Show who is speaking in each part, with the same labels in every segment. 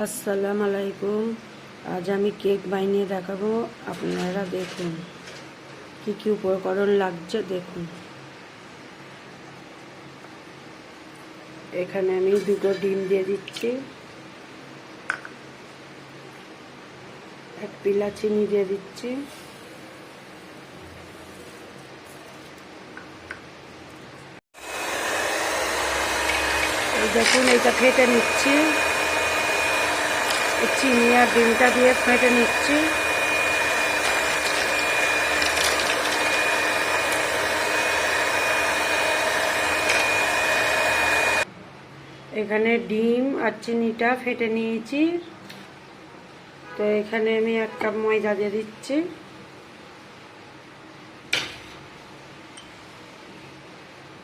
Speaker 1: আসসালামু আলাইকুম। আজ আমি কেক বানিয়ে দেখাবো। আপনারা দেখুন, কি কি উপকরণ লাগছে দেখুন। এখানে আমি দুটো ডিম দিয়ে দিচ্ছি। এক পিলা চিনি দিয়ে দিচ্ছি। দেখুন, এইটা ফেটে নিচ্ছি। চিনি আর ডিমটা দিয়ে ফেটে নিচ্ছি। এখানে ডিম আর চিনিটা ফেটে নিয়েছি। তো এখানে আমি এক কাপ ময়দা দিয়ে দিচ্ছি।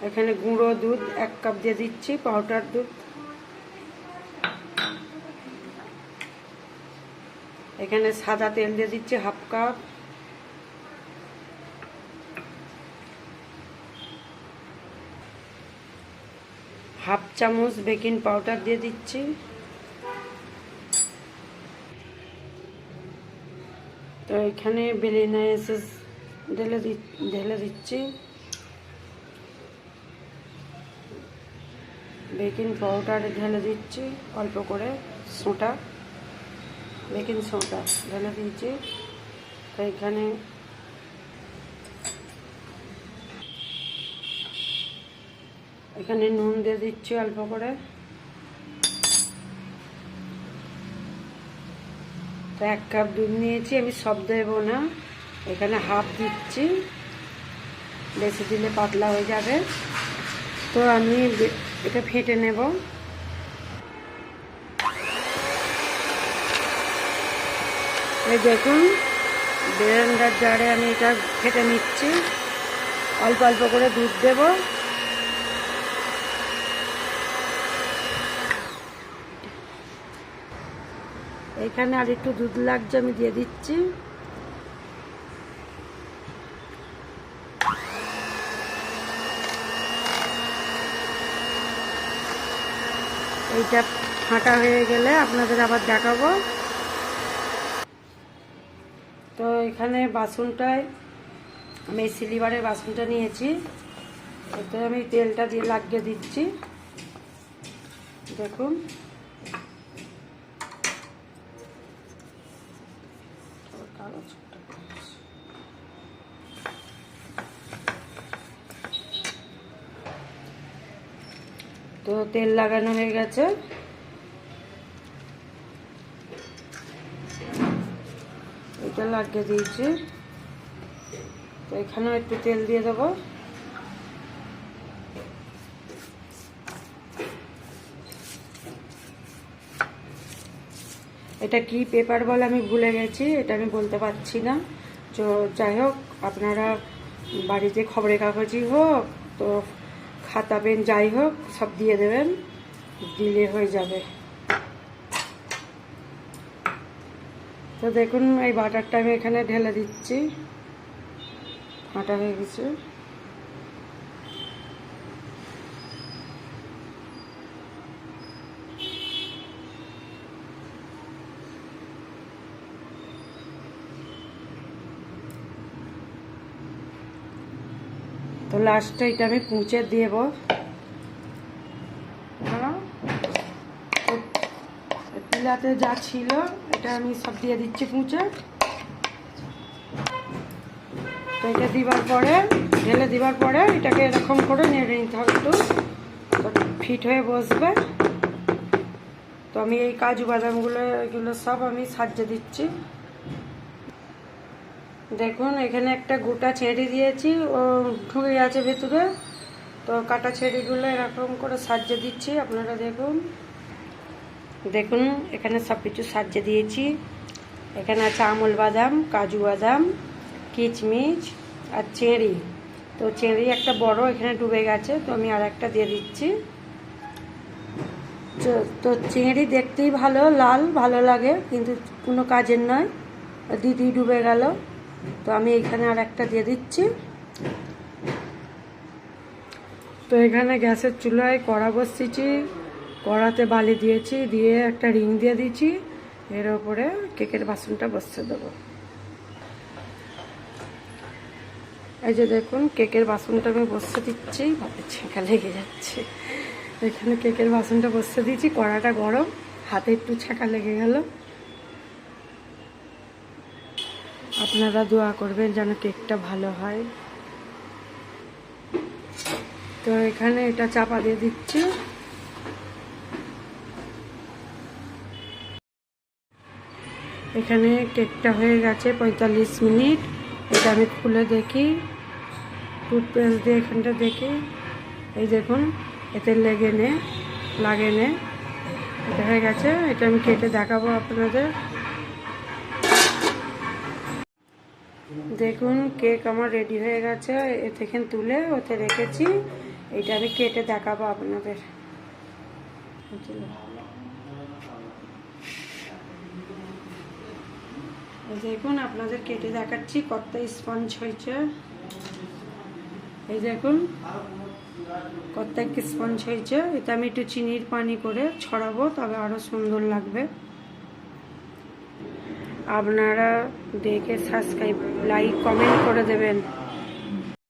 Speaker 1: এখানে গুঁড়ো দুধ এক কাপ দিয়ে দিচ্ছি পাউডার দুধ। এখানে সাদা তেল দিয়ে দিচ্ছি হাফ কাপ। হাফ চামচ বেকিং পাউডার দিয়ে দিচ্ছি। তো এখানে বেলিনা এসেস ঢেলে ঢেলে দিচ্ছি। বেকিং পাউডার ঢেলে দিচ্ছি অল্প করে, সোঁটা। বেকিং সোডা ঢেলে দিয়েছি। তো এখানে এখানে নুন দিয়ে দিচ্ছি অল্প করে। তো এক কাপ দুধ নিয়েছি, আমি সব দেবো না। এখানে হাফ দিচ্ছি। বেশি দিলে পাতলা হয়ে যাবে। তো আমি এটা ফেটে নেব। এই দেখুন বেরেন্ডার জারে আমি এটা ফেটে নিচ্ছি। অল্প অল্প করে দুধ দেব। এখানে আর একটু দুধ লাগছে, আমি দিয়ে দিচ্ছি। এইটা ফাটা হয়ে গেলে আপনাদের আবার দেখাবো। তো এখানে বাসনটায়, আমি এই সিলিভারের বাসনটা নিয়েছি। এতে আমি তেলটা দিয়ে লাগিয়ে দিচ্ছি। দেখুন। তো তেল লাগানো হয়ে গেছে। এটা লাগিয়ে দিয়েছি। তো এখানেও একটু তেল দিয়ে দেবো। এটা কি পেপার বলে আমি ভুলে গেছি, এটা আমি বলতে পারছি না। তো যাই হোক, আপনারা বাড়িতে খবরের কাগজই হোক, তো খাতা পেন যাই হোক, সব দিয়ে দেবেন, দিলে হয়ে যাবে। তো দেখুন, এই বাটারটা আমি এখানে ঢেলে দিচ্ছি। ফাটা হয়ে গেছে। তো লাস্টে এটা আমি পুঁচে দেব। পিলাতে যা ছিল, এটা আমি সব দিয়ে দিচ্ছি পুঁচে। তো এটা দিবার পরে, ঢেলে দিবার পরে এটাকে এরকম করে নেড়ে নিতে হবে একটু। ফিট হয়ে বসবে। তো আমি এই কাজু বাদামগুলো, এগুলো সব আমি সাজিয়ে দিচ্ছি। দেখুন, এখানে একটা গোটা ছেড়ে দিয়েছি, ও ঢুকে গেছে ভেতরে। তো কাটা ছেড়িগুলো এরকম করে সাজিয়ে দিচ্ছি, আপনারা দেখুন। দেখুন, এখানে সব কিছু সাজিয়ে দিয়েছি। এখানে আছে আমল বাদাম, কাজু বাদাম, কিচমিচ আর চেরি। তো চেরি একটা বড়, এখানে ডুবে গেছে, তো আমি আর একটা দিয়ে দিচ্ছি। তো চেরি দেখতেই ভালো, লাল, ভালো লাগে, কিন্তু কোনো কাজের নয়। দিদি ডুবে গেল, তো আমি এখানে আর একটা দিয়ে দিচ্ছি। তো এখানে গ্যাসের চুলায় কড়া বসিয়েছি। কড়াতে বালি দিয়েছি, দিয়ে একটা রিং দিয়ে দিয়েছি এর ওপরে কেকের বাসনটা বসতে দেবো। এই যে দেখুন, কেকের বাসনটা আমি বসতে দিচ্ছি। ভাবে ছেঁকা লেগে যাচ্ছে। এখানে কেকের বাসনটা বসতে দিয়েছি, কড়াটা গরম। হাতে একটু ছাঁকা লেগে গেল। আপনারা দোয়া করবেন যেন কেকটা ভালো হয়। তো এখানে এটা চাপা দিয়ে দিচ্ছি। এখানে কেকটা হয়ে গেছে পঁয়তাল্লিশ মিনিট। এটা আমি খুলে দেখি। টুথপেস্ট দিয়ে এখানটা দেখি। এই দেখুন, এতে লেগে নে, লাগে নে। এটা হয়ে গেছে। এটা আমি কেটে দেখাবো আপনাদের। দেখুন, কেক আমার রেডি হয়ে গেছে। এ তুলে ওতে রেখেছি। এটা আমি কেটে দেখাবো আপনাদের। দেখুন, আপনাদের কেটে দেখাচ্ছি, কত স্পঞ্জ হয়েছে। এই দেখুন, কত স্পঞ্জ হয়েছে। এটা আমি একটু চিনির পানি করে ছড়াবো, তবে আরও সুন্দর লাগবে। আপনারা দেখে সাবস্ক্রাইব লাইক কমেন্ট করে দেবেন।